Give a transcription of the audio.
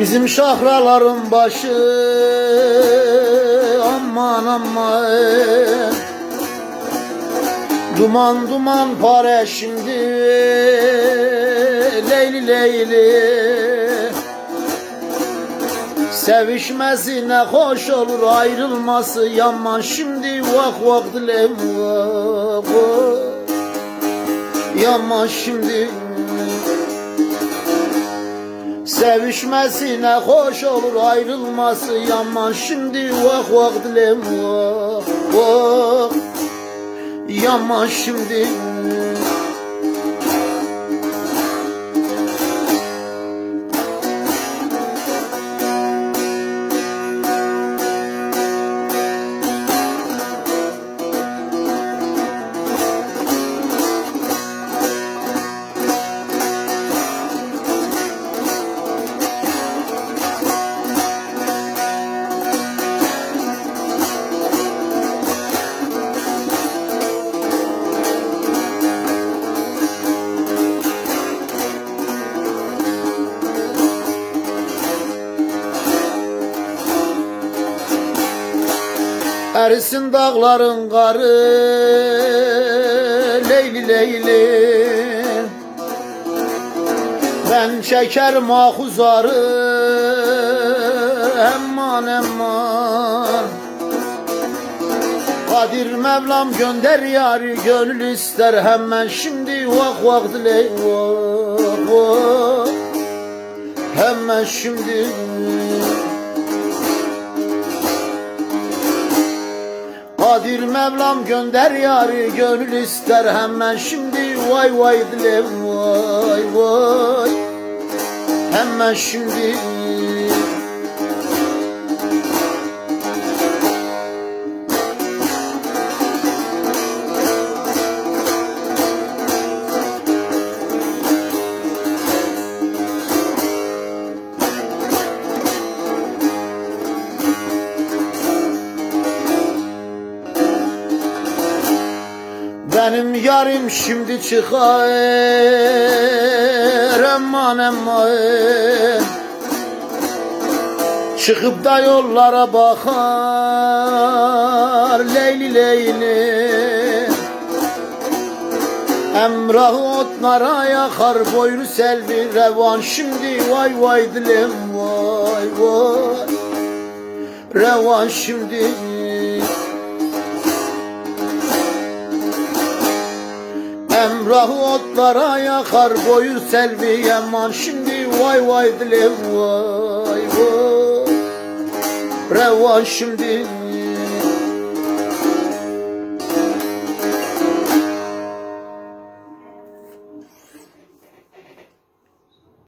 Bizim şahraların başı aman aman. Duman duman pare şimdi Leyli Leyli. Sevişmesi ne hoş olur ayrılması yaman. Şimdi vak vak dilem vak. Yaman şimdi Sevişmesi ne hoş olur ayrılması. Yaman şimdi vak vak dilem vak vak Yaman şimdi Erisin dağların karı Leyli Leyli. Ben çeker mahuzarı Emman emman. Kadir Mevlam gönder yarı gönül ister hemen. Şimdi vak vak diley vak vak. Hemen şimdi Kadir Mevlam gönder yarı gönül ister hemen. Şimdi vay vay dilem vay vay. Hemen şimdi Benim yarim şimdi çıkar Aman aman. Çıkıp da yollara bakar Leyli Leyli. Emrahı otlara yakar boynu selvi revan. Şimdi vay vay dilem vay vay. Revan şimdi Emrah otlara yakar boyu selvi yaman Şimdi vay vay dilem vay vay. Revan şimdi